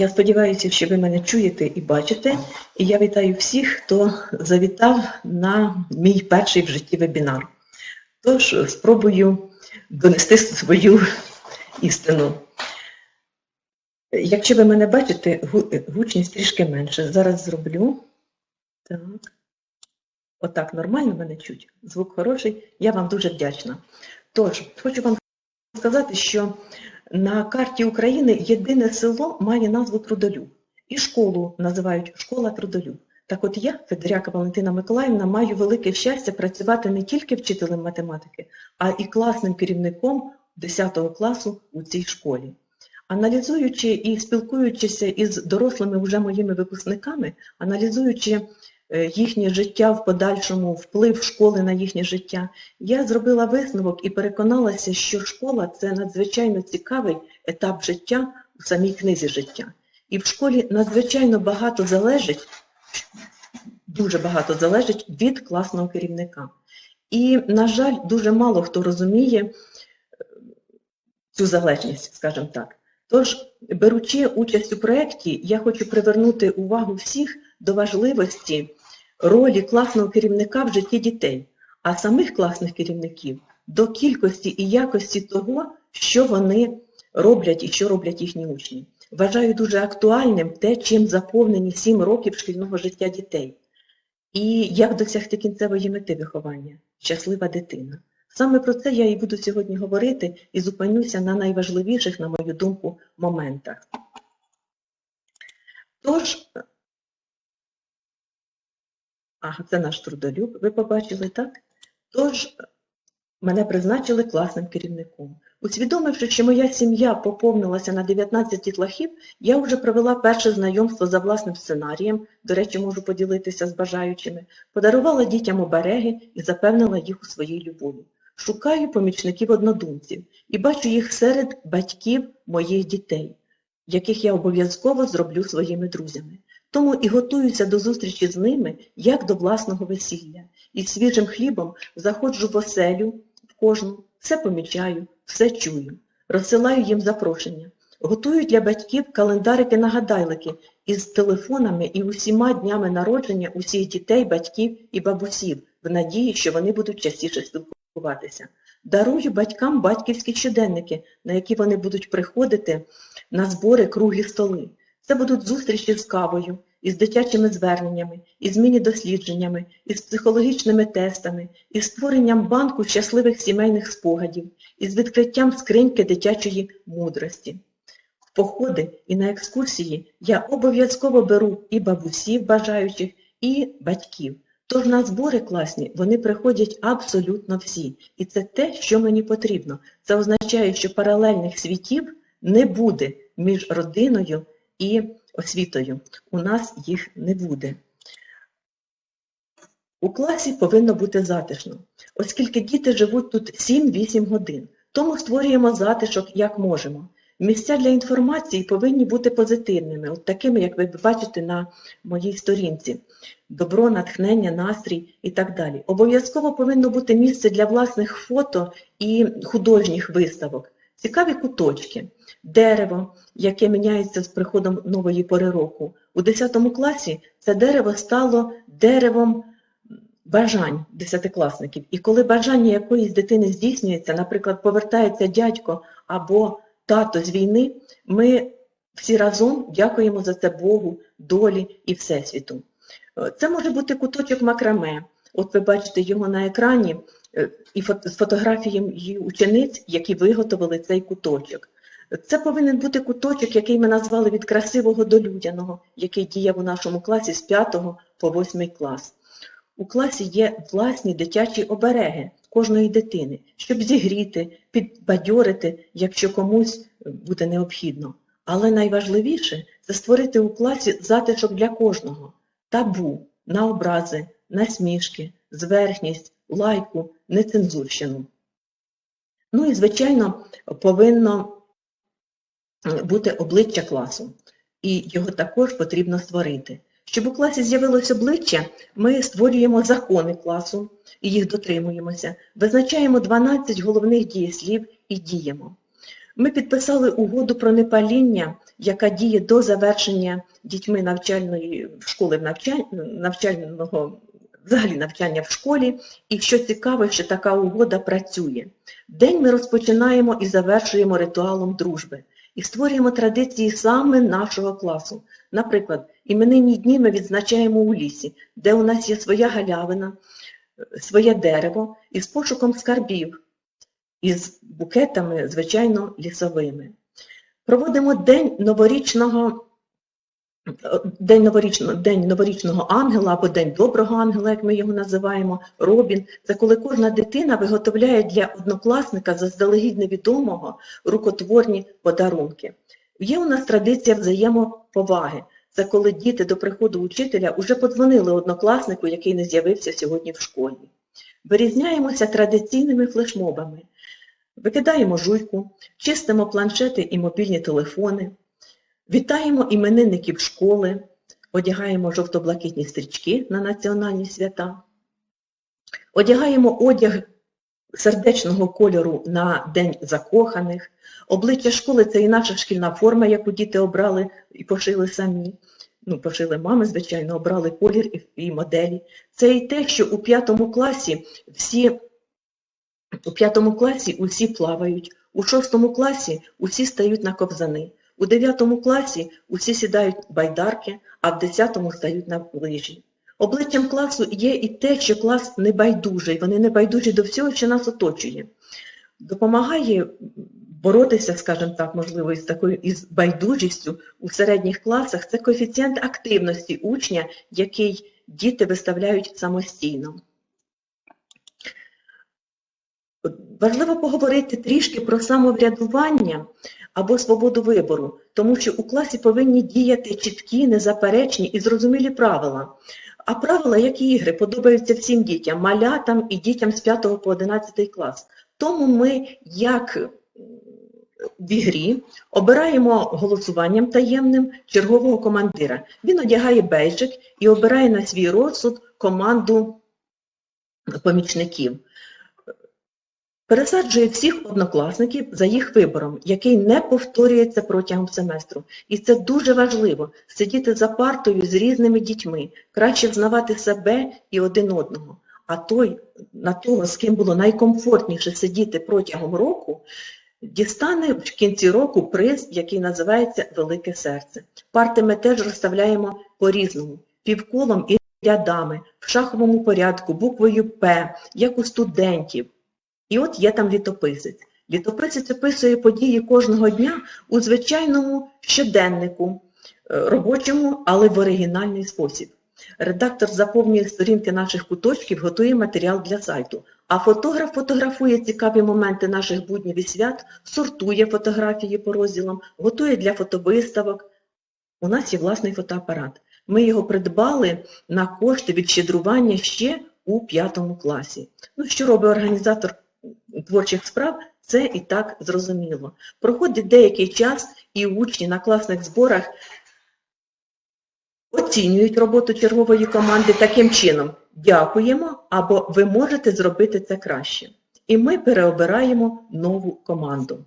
Я сподіваюся, що ви мене чуєте і бачите. І я вітаю всіх, хто завітав на мій перший в житті вебінар. Тож спробую донести свою істину. Якщо ви мене бачите, гучність трішки менше. Зараз зроблю. Так. Отак нормально мене чуть. Звук хороший. Я вам дуже вдячна. Тож, хочу вам сказати, що на карті України єдине село має назву Трудолюб. І школу називають Школа Трудолюб. Так от я, Федоряка Валентина Миколаївна, маю велике щастя працювати не тільки вчителем математики, а і класним керівником 10 класу у цій школі. Аналізуючи і спілкуючися із дорослими вже моїми випускниками, аналізуючи їхнє життя в подальшому, вплив школи на їхнє життя, я зробила висновок і переконалася, що школа це надзвичайно цікавий етап життя у самій книзі життя. І в школі надзвичайно багато залежить, дуже багато залежить від класного керівника. І, на жаль, дуже мало хто розуміє е, цю залежність, скажімо так. Тож, беручи участь у проєкті, я хочу привернути увагу всіх до важливості ролі класного керівника в житті дітей, а самих класних керівників до кількості і якості того, що вони роблять і що роблять їхні учні. Вважаю дуже актуальним те, чим заповнені 7 років шкільного життя дітей. І як досягти кінцевої мети виховання щаслива дитина. Саме про це я і буду сьогодні говорити і зупинюся на найважливіших, на мою думку, моментах. Тож, ага, це наш трудолюб, ви побачили, так? Тож, мене призначили класним керівником. Усвідомивши, що моя сім'я поповнилася на 19 дітлахів, я вже провела перше знайомство за власним сценарієм, до речі, можу поділитися з бажаючими, подарувала дітям обереги і запевнила їх у своїй любові. Шукаю помічників-однодумців і бачу їх серед батьків моїх дітей, яких я обов'язково зроблю своїми друзями. Тому і готуюся до зустрічі з ними, як до власного весілля. І свіжим хлібом заходжу в оселю, в кожну, все помічаю, все чую, розсилаю їм запрошення. Готую для батьків календарики-нагадайлики із телефонами і усіма днями народження усіх дітей, батьків і бабусів, в надії, що вони будуть частіше спілкуватися. Дарую батькам батьківські щоденники, на які вони будуть приходити на збори круглі столи. Це будуть зустрічі з кавою, із дитячими зверненнями, із міні-дослідженнями, із психологічними тестами, із створенням банку щасливих сімейних спогадів, із відкриттям скриньки дитячої мудрості. В походи і на екскурсії я обов'язково беру і бабусів бажаючих, і батьків. Тож на збори класні вони приходять абсолютно всі. І це те, що мені потрібно. Це означає, що паралельних світів не буде між родиною і освітою. У нас їх не буде. У класі повинно бути затишно, оскільки діти живуть тут 7-8 годин. Тому створюємо затишок як можемо. Місця для інформації повинні бути позитивними, от такими, як ви бачите на моїй сторінці. Добро, натхнення, настрій і так далі. Обов'язково повинно бути місце для власних фото і художніх виставок. Цікаві куточки, дерево, яке міняється з приходом нової пори року. У 10 класі це дерево стало деревом бажань десятикласників. І коли бажання якоїсь дитини здійснюється, наприклад, повертається дядько або тато з війни, ми всі разом дякуємо за це Богу, долі і Всесвіту. Це може бути куточок макраме. От ви бачите його на екрані е, і з фотографією учениць, які виготовили цей куточок. Це повинен бути куточок, який ми назвали від красивого до людяного, який діяв у нашому класі з 5 по 8 клас. У класі є власні дитячі обереги кожної дитини, щоб зігріти, підбадьорити, якщо комусь буде необхідно. Але найважливіше це створити у класі затишок для кожного, табу на образи, насмішки, зверхність, лайку, нецензурщину. Ну і, звичайно, повинно бути обличчя класу, і його також потрібно створити. Щоб у класі з'явилось обличчя, ми створюємо закони класу і їх дотримуємося, визначаємо 12 головних дієслів і діємо. Ми підписали угоду про непаління, яка діє до завершення дітьми навчальної школи навчального, взагалі навчання в школі. І що цікаво, що така угода працює. День ми розпочинаємо і завершуємо ритуалом дружби. І створюємо традиції саме нашого класу. Наприклад, іменинні дні ми відзначаємо у лісі, де у нас є своя галявина, своє дерево із пошуком скарбів, із букетами, звичайно, лісовими. Проводимо день новорічного, день новорічного, день новорічного ангела або День доброго ангела, як ми його називаємо, Робін. Це коли кожна дитина виготовляє для однокласника заздалегідь невідомого рукотворні подарунки. Є у нас традиція взаємоповаги. Це коли діти до приходу учителя вже подзвонили однокласнику, який не з'явився сьогодні в школі. Вирізняємося традиційними флешмобами. Викидаємо жуйку, чистимо планшети і мобільні телефони, вітаємо іменинників школи, одягаємо жовто-блакитні стрічки на національні свята, одягаємо одяг сердечного кольору на День закоханих. Обличчя школи це і наша шкільна форма, яку діти обрали і пошили самі. Ну, пошили мами, звичайно, обрали колір і, моделі. Це і те, що у п'ятому класі всі у п'ятому класі усі плавають, у шостому класі усі стають на ковзани, у дев'ятому класі усі сідають байдарки, а в десятому стають на лижі. Обличчям класу є і те, що клас небайдужий, вони небайдужі до всього, що нас оточує. Допомагає боротися, скажімо так, можливо, із такою із байдужістю у середніх класах, це коефіцієнт активності учня, який діти виставляють самостійно. Важливо поговорити трішки про самоврядування або свободу вибору, тому що у класі повинні діяти чіткі, незаперечні і зрозумілі правила. А правила, як і ігри, подобаються всім дітям, малятам і дітям з 5 по 11 клас. Тому ми, як в ігрі, обираємо голосуванням таємним чергового командира. Він одягає бейджик і обирає на свій розсуд команду помічників. Пересаджує всіх однокласників за їх вибором, який не повторюється протягом семестру. І це дуже важливо сидіти за партою з різними дітьми, краще взнавати себе і один одного. А той, на того, з ким було найкомфортніше сидіти протягом року, дістане в кінці року приз, який називається Велике серце. Парти ми теж розставляємо по-різному, півколом і рядами, в шаховому порядку, буквою П, як у студентів. І от є там літописець. Літописець описує події кожного дня у звичайному щоденнику, робочому, але в оригінальний спосіб. Редактор заповнює сторінки наших куточків, готує матеріал для сайту, а фотограф фотографує цікаві моменти наших буднів і свят, сортує фотографії по розділам, готує для фотовиставок. У нас є власний фотоапарат. Ми його придбали на кошти від щедрування ще у п'ятому класі. Ну, що робить організатор творчих справ, це і так зрозуміло. Проходить деякий час, і учні на класних зборах оцінюють роботу чергової команди таким чином. Дякуємо, або ви можете зробити це краще. І ми переобираємо нову команду.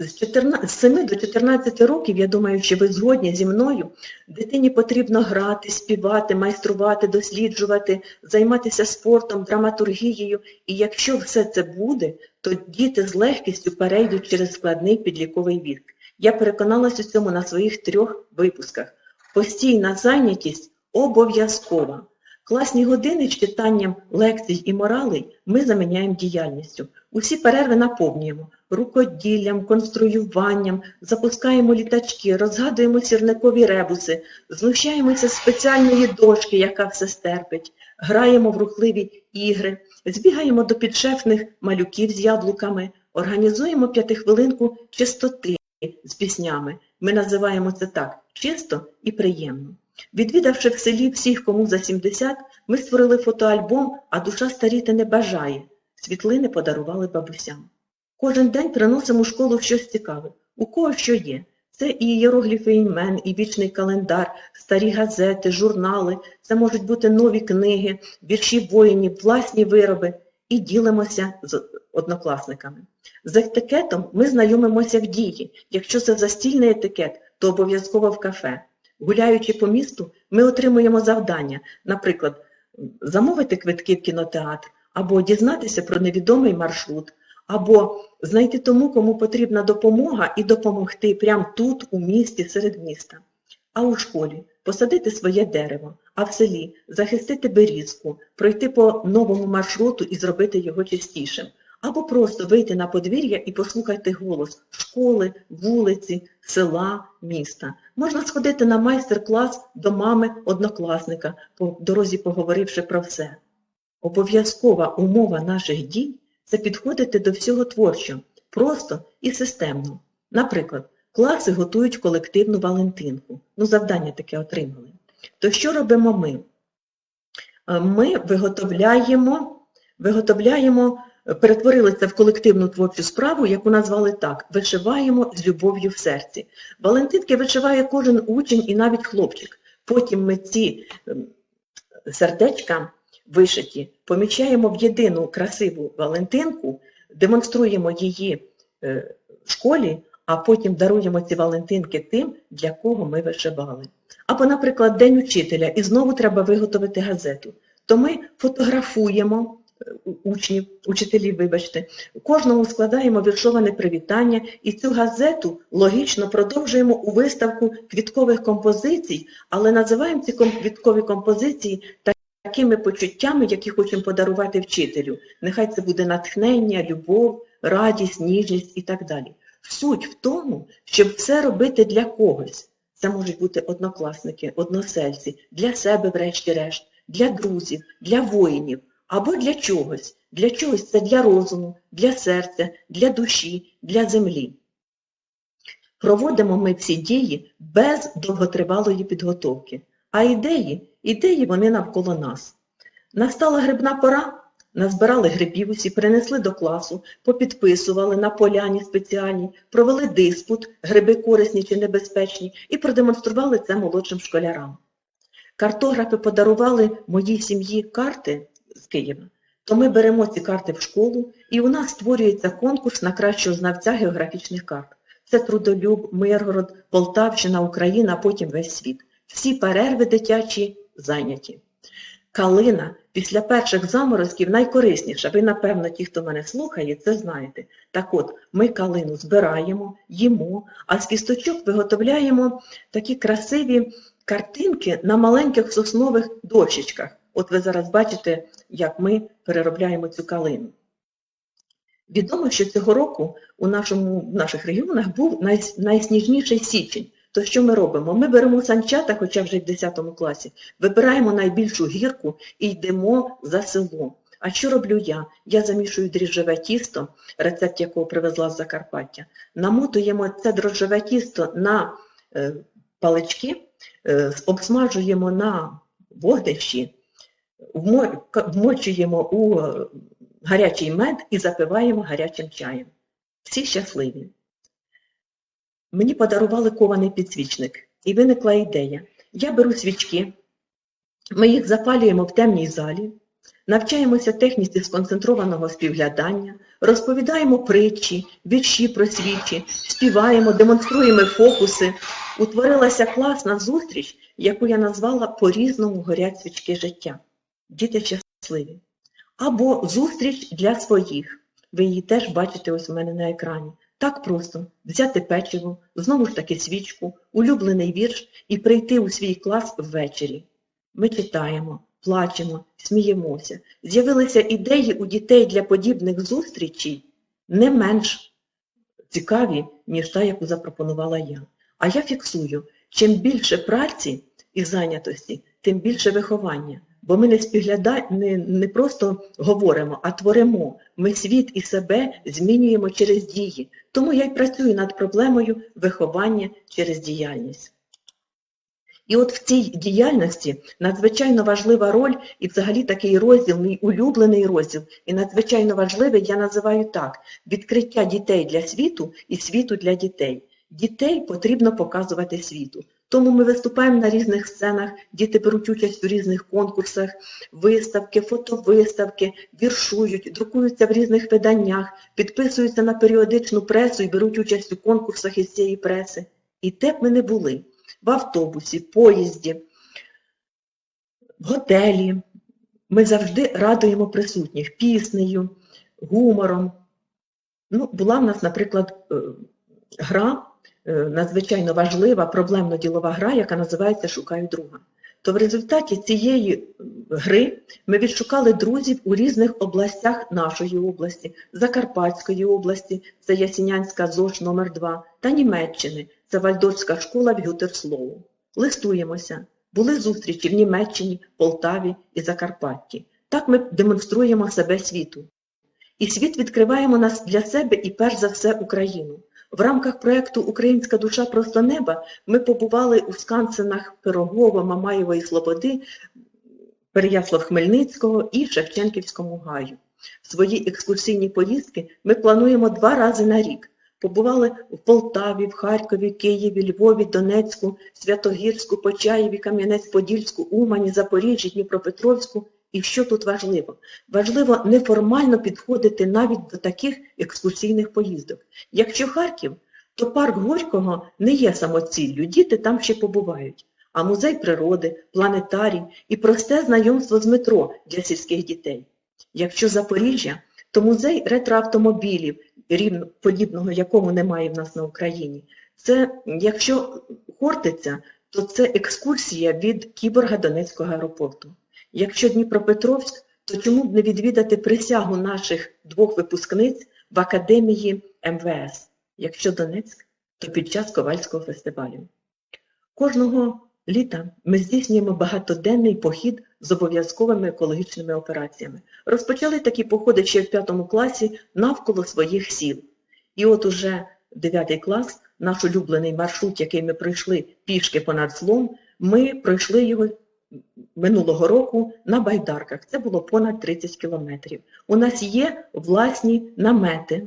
З 14, з 7 до 14 років, я думаю, що ви згодні зі мною, дитині потрібно грати, співати, майструвати, досліджувати, займатися спортом, драматургією. І якщо все це буде, то діти з легкістю перейдуть через складний підліковий вік. Я переконалася у цьому на своїх трьох випусках. Постійна зайнятість обов'язкова. Класні години з читанням лекцій і моралей ми заміняємо діяльністю. Усі перерви наповнюємо рукоділлям, конструюванням, запускаємо літачки, розгадуємо сірникові ребуси, знущаємося з спеціальної дошки, яка все стерпить, граємо в рухливі ігри, збігаємо до підшефних малюків з яблуками, організуємо п'ятихвилинку чистоти з піснями. Ми називаємо це так чисто і приємно. Відвідавши в селі всіх, кому за 70, ми створили фотоальбом, а душа старіти не бажає. Світлини подарували бабусям. Кожен день приносимо у школу щось цікаве. У кого що є. Це і ієрогліфи імен, і вічний календар, старі газети, журнали, це можуть бути нові книги, вірші воїнів, власні вироби. І ділимося з однокласниками. З етикетом ми знайомимося в дії. Якщо це застільний етикет, то обов'язково в кафе. Гуляючи по місту, ми отримуємо завдання, наприклад, замовити квитки в кінотеатр, або дізнатися про невідомий маршрут, або знайти тому, кому потрібна допомога, і допомогти прямо тут, у місті, серед міста. А у школі посадити своє дерево, а в селі захистити берізку, пройти по новому маршруту і зробити його чистішим. Або просто вийти на подвір'я і послухати голос школи, вулиці, села, міста. Можна сходити на майстер-клас до мами однокласника, по дорозі поговоривши про все. Обов'язкова умова наших дій це підходити до всього творчо, просто і системно. Наприклад, класи готують колективну Валентинку. Ну, завдання таке отримали. То що робимо ми? Е, Ми виготовляємо, виготовляємо, перетворили це в колективну творчу справу, яку назвали так вишиваємо з любов'ю в серці. Валентинки вишиває кожен учень і навіть хлопчик. Потім ми ці ем, сердечка вишиті помічаємо в єдину красиву Валентинку, демонструємо її е, в школі, а потім даруємо ці Валентинки тим, для кого ми вишивали. Або, наприклад, День учителя, і знову треба виготовити газету. То ми фотографуємо учнів, учителів, вибачте, кожному складаємо віршоване привітання, і цю газету логічно продовжуємо у виставку квіткових композицій, але називаємо ці квіткові композиції такими почуттями, які хочемо подарувати вчителю. Нехай це буде натхнення, любов, радість, ніжність і так далі. Суть в тому, щоб все робити для когось. Це можуть бути однокласники, односельці, для себе, врешті-решт, для друзів, для воїнів або для чогось. Для чогось це для розуму, для серця, для душі, для землі. Проводимо ми ці дії без довготривалої підготовки. А ідеї, ідеї вони навколо нас. Настала грибна пора, назбирали грибів усі, принесли до класу, попідписували на поляні спеціальній, провели диспут, гриби корисні чи небезпечні, і продемонстрували це молодшим школярам. Картографи подарували моїй сім'ї карти з Києва, то ми беремо ці карти в школу, і у нас створюється конкурс на кращого знавця географічних карт. Це Трудолюб, Миргород, Полтавщина, Україна, потім весь світ. Всі перерви дитячі зайняті. Калина після перших заморозків найкорисніша. Ви, напевно, ті, хто мене слухає, це знаєте. Так от, ми калину збираємо, їмо, а з кісточок виготовляємо такі красиві картинки на маленьких соснових дощечках. От ви зараз бачите, як ми переробляємо цю калину. Відомо, що цього року у нашому, в наших регіонах був най, найсніжніший січень. То що ми робимо? Ми беремо санчата, хоча вже в 10 класі, вибираємо найбільшу гірку і йдемо за село. А що роблю я? Я замішую дріжджеве тісто, рецепт якого привезла з Закарпаття. Намотуємо це дрожжеве тісто на е, палички, е, обсмажуємо на вогнищі, вмочуємо у е, гарячий мед і запиваємо гарячим чаєм. Всі щасливі. Мені подарували кований підсвічник, і виникла ідея. Я беру свічки, ми їх запалюємо в темній залі, навчаємося техніці сконцентрованого співглядання, розповідаємо притчі, вірші про свічі, співаємо, демонструємо фокуси. Утворилася класна зустріч, яку я назвала «По-різному горять свічки життя». Діти щасливі. Або зустріч для своїх. Ви її теж бачите ось у мене на екрані. Так просто взяти печиво, знову ж таки свічку, улюблений вірш і прийти у свій клас ввечері. Ми читаємо, плачемо, сміємося. З'явилися ідеї у дітей для подібних зустрічей не менш цікаві, ніж та, яку запропонувала я. А я фіксую, чим більше праці і зайнятості, тим більше виховання. Бо ми не спігляда... не, не просто говоримо, а творимо. Ми світ і себе змінюємо через дії. Тому я й працюю над проблемою виховання через діяльність. І от в цій діяльності надзвичайно важлива роль і взагалі такий розділ, мій улюблений розділ, і надзвичайно важливий я називаю так, відкриття дітей для світу і світу для дітей. Дітей потрібно показувати світу. Тому ми виступаємо на різних сценах, діти беруть участь у різних конкурсах, виставки, фотовиставки, віршують, друкуються в різних виданнях, підписуються на періодичну пресу і беруть участь у конкурсах із цієї преси. І де б ми не були в автобусі, поїзді, в готелі. Ми завжди радуємо присутніх піснею, гумором. Ну, була в нас, наприклад, е, гра надзвичайно важлива, проблемно-ділова гра, яка називається Шукаю друга. То в результаті цієї е, гри ми відшукали друзів у різних областях нашої області, Закарпатської області, це Ясінянська ЗОЖ номер 2 та Німеччини, це Вальдорфська школа в Гютерслоу. Листуємося. Були зустрічі в Німеччині, Полтаві і Закарпатті. Так ми демонструємо себе світу. І світ відкриваємо нас для себе і перш за все Україну. В рамках проєкту Українська душа просто неба ми побували у скансенах Пирогова, Мамаєвої Слободи, Переяслав Хмельницького і Шевченківському гаю. Свої екскурсійні поїздки ми плануємо два рази на рік. Побували в Полтаві, в Харкові, Києві, Львові, Донецьку, Святогірську, Почаєві, Кам'янець-Подільську, Умані, Запоріжжі, Дніпропетровську. І що тут важливо? Важливо неформально підходити навіть до таких екскурсійних поїздок. Якщо Харків, то парк Горького не є самоціллю, діти там ще побувають. А музей природи, планетарій і просте знайомство з метро для сільських дітей. Якщо Запоріжжя, то музей ретроавтомобілів, рівно подібного якому немає в нас на Україні. Це, якщо Хортиця, то це екскурсія від Кіборга Донецького аеропорту. Якщо Дніпропетровськ, то чому б не відвідати присягу наших двох випускниць в Академії МВС? Якщо Донецьк, то під час Ковальського фестивалю. Кожного літа ми здійснюємо багатоденний похід з обов'язковими екологічними операціями. Розпочали такі походи ще в п'ятому класі навколо своїх сіл. І от уже 9 клас, наш улюблений маршрут, який ми пройшли пішки понад злом, ми пройшли його минулого року на байдарках. Це було понад 30 кілометрів. У нас є власні намети.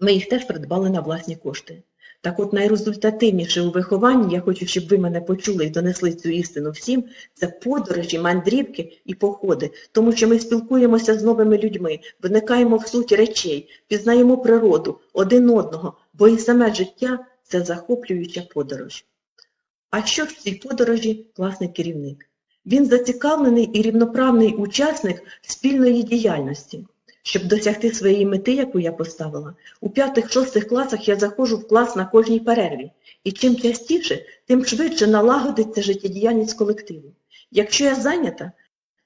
Ми їх теж придбали на власні кошти. Так от найрезультативніше у вихованні, я хочу, щоб ви мене почули і донесли цю істину всім, це подорожі, мандрівки і походи. Тому що ми спілкуємося з новими людьми, виникаємо в суті речей, пізнаємо природу, один одного, бо і саме життя це захоплююча подорож. А що в цій подорожі класний керівник? Він зацікавлений і рівноправний учасник спільної діяльності. Щоб досягти своєї мети, яку я поставила, у п'ятих-шостих класах я заходжу в клас на кожній перерві. І чим частіше, тим швидше налагодиться життєдіяльність колективу. Якщо я зайнята,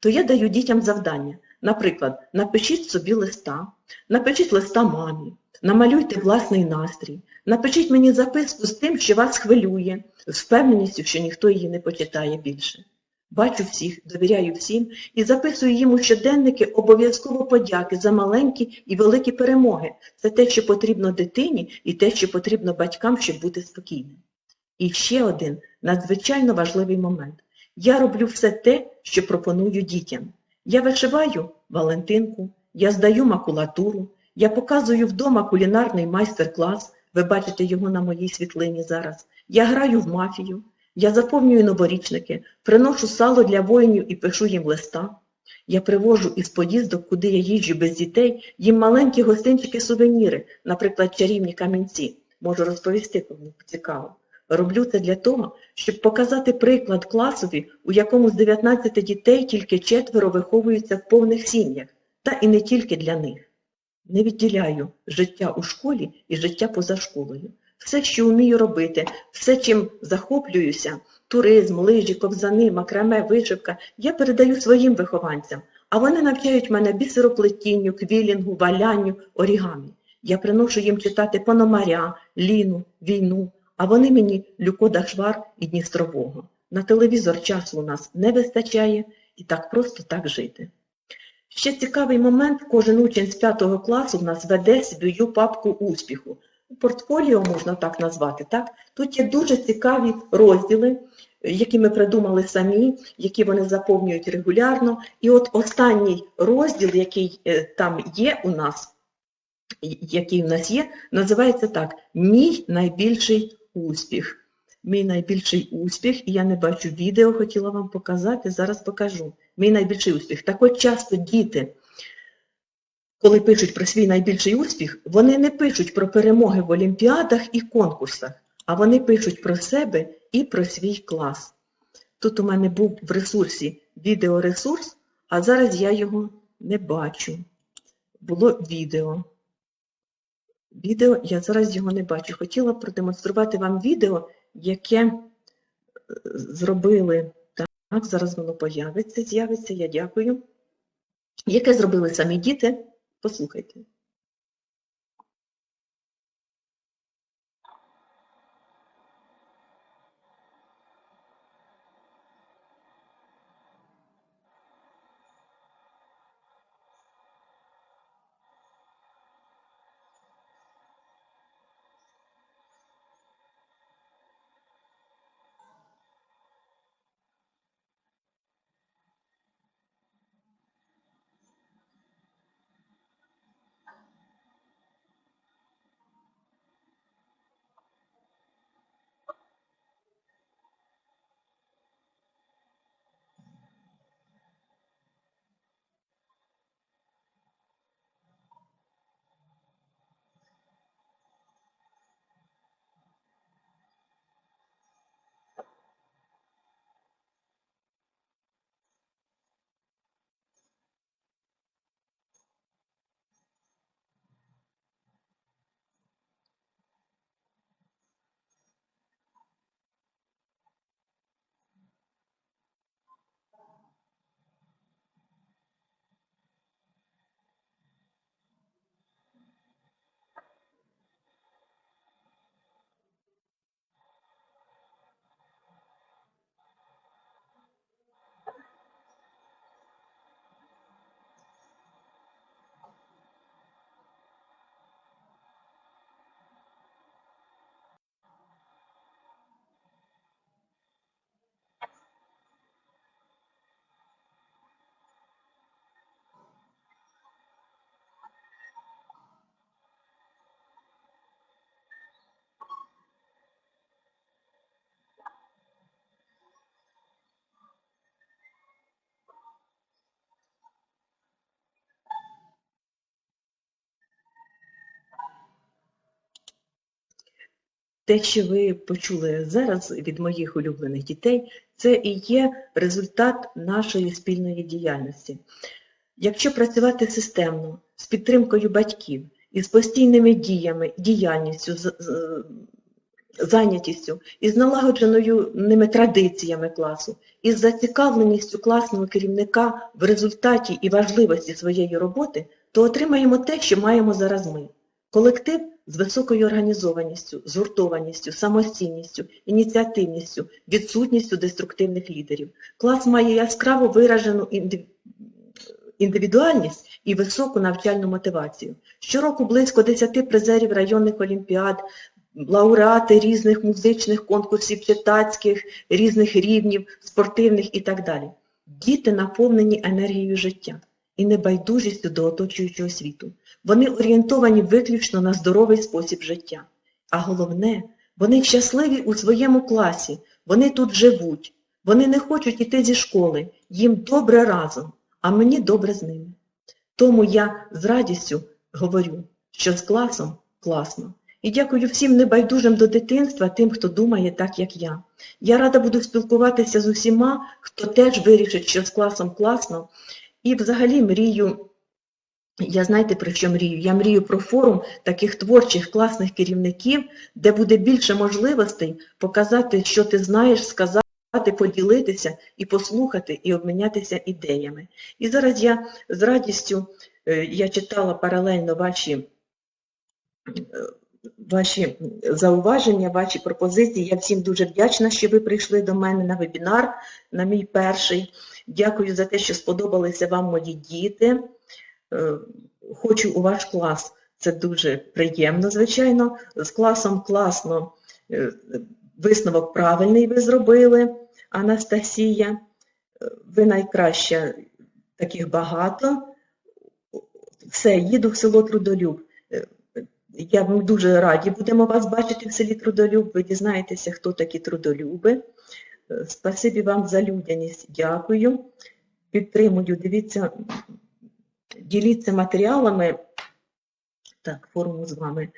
то я даю дітям завдання. Наприклад, напишіть собі листа, напишіть листа мамі, намалюйте власний настрій, напишіть мені записку з тим, що вас хвилює, з впевненістю, що ніхто її не почитає більше. Бачу всіх, довіряю всім і записую їм у щоденники обов'язково подяки за маленькі і великі перемоги. Це те, що потрібно дитині і те, що потрібно батькам, щоб бути спокійним. І ще один надзвичайно важливий момент. Я роблю все те, що пропоную дітям. Я вишиваю Валентинку, я здаю макулатуру, я показую вдома кулінарний майстер-клас, ви бачите його на моїй світлині зараз. Я граю в мафію. Я заповнюю новорічники, приношу сало для воїнів і пишу їм листа. Я привожу із поїздок, куди я їжджу без дітей, їм маленькі гостинчики-сувеніри, наприклад, чарівні камінці. Можу розповісти, кому цікаво. Роблю це для того, щоб показати приклад класові, у якому з 19 дітей тільки четверо виховуються в повних сім'ях, та і не тільки для них. Не відділяю життя у школі і життя поза школою. Все, що вмію робити, все, чим захоплююся, туризм, лижі, ковзани, макраме, вишивка, я передаю своїм вихованцям, а вони навчають мене бісероплетінню, квілінгу, валянню, орігамі. Я приношу їм читати Пономаря, Ліну, війну, а вони мені Люкода Швар і Дністрового. На телевізор часу у нас не вистачає і так просто так жити. Ще цікавий момент, кожен учень з 5 класу в нас веде свою папку успіху портфоліо можна так назвати. Так? Тут є дуже цікаві розділи, які ми придумали самі, які вони заповнюють регулярно. І от останній розділ, який е, там є у нас, який у нас є, називається так Мій найбільший успіх. мій найбільший успіх, і я не бачу відео, хотіла вам показати, зараз покажу. Мій найбільший успіх. Так от часто діти, коли пишуть про свій найбільший успіх, вони не пишуть про перемоги в олімпіадах і конкурсах, а вони пишуть про себе і про свій клас. Тут у мене був в ресурсі відеоресурс, а зараз я його не бачу. Було відео. Відео, я зараз його не бачу. Хотіла продемонструвати вам відео, яке е, зробили, так, зараз воно появиться, з'явиться, я дякую. Яке зробили самі діти, послухайте. Те, що ви почули зараз від моїх улюблених дітей, це і є результат нашої спільної діяльності. Якщо працювати системно, з підтримкою батьків і з постійними діями, діяльністю, зайнятістю, і з налагодженою ними традиціями класу, і з зацікавленістю класного керівника в результаті і важливості своєї роботи, то отримаємо те, що маємо зараз ми. Колектив з високою організованістю, згуртованістю, самостійністю, ініціативністю, відсутністю деструктивних лідерів. Клас має яскраво виражену індивідуальність і високу навчальну мотивацію. Щороку близько 10 призерів районних олімпіад, лауреати різних музичних конкурсів, читацьких, різних рівнів, спортивних і так далі. Діти наповнені енергією життя і небайдужістю до оточуючого світу. Вони орієнтовані виключно на здоровий спосіб життя. А головне, вони щасливі у своєму класі, вони тут живуть, вони не хочуть іти зі школи, їм добре разом, а мені добре з ними. Тому я з радістю говорю, що з класом класно. І дякую всім небайдужим до дитинства, тим, хто думає так, як я. Я рада буду спілкуватися з усіма, хто теж вирішить, що з класом класно. І взагалі мрію, я знаєте про що мрію? Я мрію про форум таких творчих класних керівників, де буде більше можливостей показати, що ти знаєш, сказати, поділитися і послухати, і обмінятися ідеями. І зараз я з радістю, е, я читала паралельно ваші е, ваші зауваження, ваші пропозиції. Я всім дуже вдячна, що ви прийшли до мене на вебінар, на мій перший. Дякую за те, що сподобалися вам мої діти. Е, Хочу у ваш клас. Це дуже приємно, звичайно. З класом класно. Е, Висновок правильний ви зробили, Анастасія. Е, Ви найкраща, таких багато. Все, їду в село Трудолюб. Я дуже раді будемо вас бачити в селі Трудолюб. Ви дізнаєтеся, хто такі трудолюби. Е, Спасибі вам за людяність. Дякую. Підтримую. Дивіться, діліться матеріалами. Так, форуму з вами.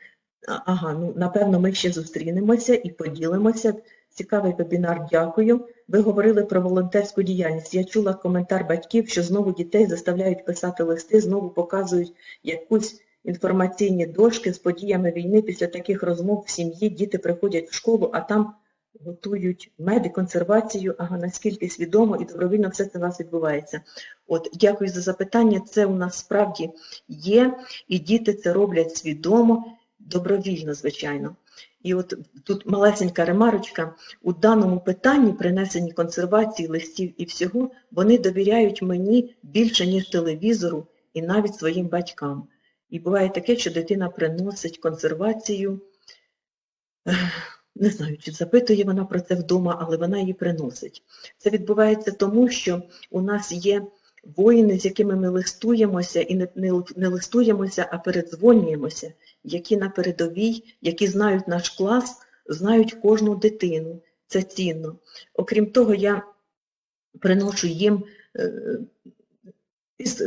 Ага, ну напевно, ми ще зустрінемося і поділимося. Цікавий вебінар, дякую. Ви говорили про волонтерську діяльність. Я чула коментар батьків, що знову дітей заставляють писати листи, знову показують якусь інформаційні дошки з подіями війни. Після таких розмов в сім'ї діти приходять в школу, а там готують меди, консервацію. Ага, наскільки свідомо і добровільно все це у нас відбувається. От, дякую за запитання. Це у нас справді є, і діти це роблять свідомо, добровільно, звичайно. І от тут малесенька ремарочка, у даному питанні принесенні консервації, листів і всього, вони довіряють мені більше, ніж телевізору і навіть своїм батькам. І буває таке, що дитина приносить консервацію, не знаю, чи запитує вона про це вдома, але вона її приносить. Це відбувається тому, що у нас є воїни, з якими ми листуємося, і не, не, не листуємося, а передзвонюємося, які на передовій, які знають наш клас, знають кожну дитину. Це цінно. Окрім того, я приношу їм е, із,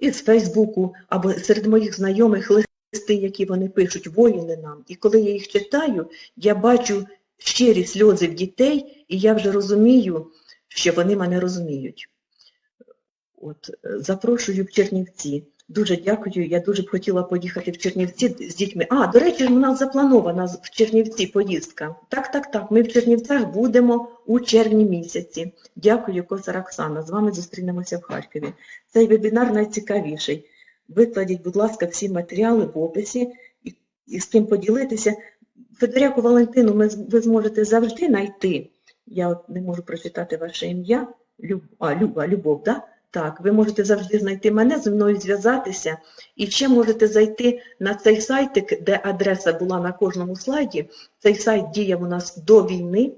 із Фейсбуку або серед моїх знайомих листи, які вони пишуть, воїни нам. І коли я їх читаю, я бачу щирі сльози в дітей, і я вже розумію, що вони мене розуміють. От, запрошую в Чернівці. Дуже дякую. Я дуже б хотіла поїхати в Чернівці з дітьми. А, до речі, у нас запланована в Чернівці поїздка. Так, так, так. Ми в Чернівцях будемо у червні місяці. Дякую, Косар Оксана. З вами зустрінемося в Харкові. Цей вебінар найцікавіший. Викладіть, будь ласка, всі матеріали в описі і, і з ким поділитися. Федоряку Валентину ми, ви зможете завжди знайти. Я от не можу прочитати ваше ім'я. Люб... А, Люба, Любов, так? Да? Так, ви можете завжди знайти мене, зі мною зв'язатися. І ще можете зайти на цей сайтик, де адреса була на кожному слайді. Цей сайт діяв у нас до війни.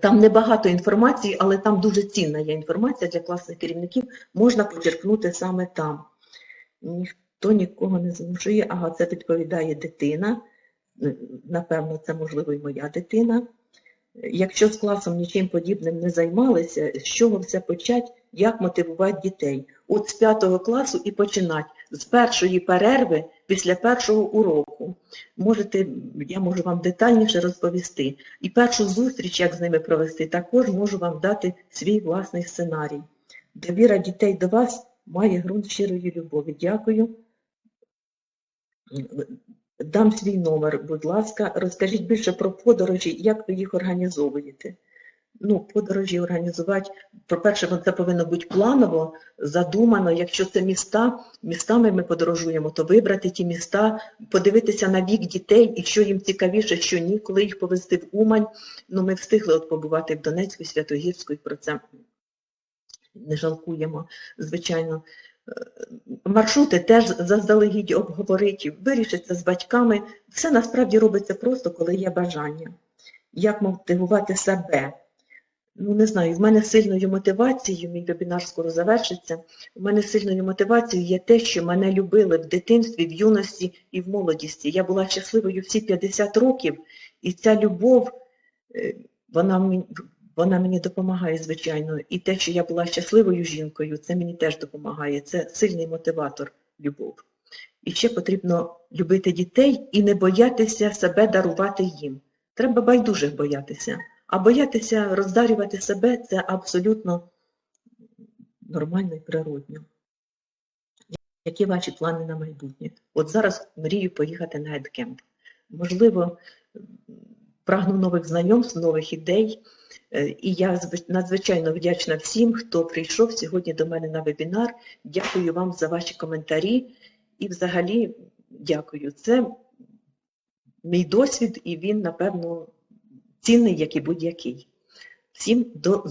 Там небагато інформації, але там дуже цінна є інформація для класних керівників. Можна почерпнути саме там. Ніхто нікого не змушує. Ага, це відповідає дитина. Напевно, це можливо і моя дитина. Якщо з класом нічим подібним не займалися, з чого все почати, як мотивувати дітей? От з п'ятого класу і починати, з першої перерви після першого уроку. Можете, я можу вам детальніше розповісти. І першу зустріч, як з ними провести, також можу вам дати свій власний сценарій. Довіра дітей до вас має ґрунт щирої любові. Дякую. Дам свій номер, будь ласка, розкажіть більше про подорожі, як ви їх організовуєте. Ну, подорожі організувати, по-перше, це повинно бути планово, задумано. Якщо це міста, містами ми подорожуємо, то вибрати ті міста, подивитися на вік дітей і що їм цікавіше, що ні, коли їх повезти в Умань. Ну, ми встигли от побувати в Донецьку, Святогірську, і про це не жалкуємо, звичайно. Маршрути теж заздалегідь обговорити, вирішиться з батьками. Все насправді робиться просто, коли є бажання. Як мотивувати себе? Ну, не знаю, в мене сильною мотивацією, мій вебінар скоро завершиться, у мене сильною мотивацією є те, що мене любили в дитинстві, в юності і в молодості. Я була щасливою всі 50 років, і ця любов, е, вона вона мені допомагає, звичайно. І те, що я була щасливою жінкою, це мені теж допомагає. Це сильний мотиватор, любов. І ще потрібно любити дітей і не боятися себе дарувати їм. Треба байдужих боятися. А боятися роздарювати себе це абсолютно нормально і природньо. Які ваші плани на майбутнє? От зараз мрію поїхати на едкемп. Можливо, прагну нових знайомств, нових ідей. Е, І я надзвичайно вдячна всім, хто прийшов сьогодні до мене на вебінар. Дякую вам за ваші коментарі. І взагалі дякую. Це мій досвід, і він, напевно, цінний, як і будь-який. Всім до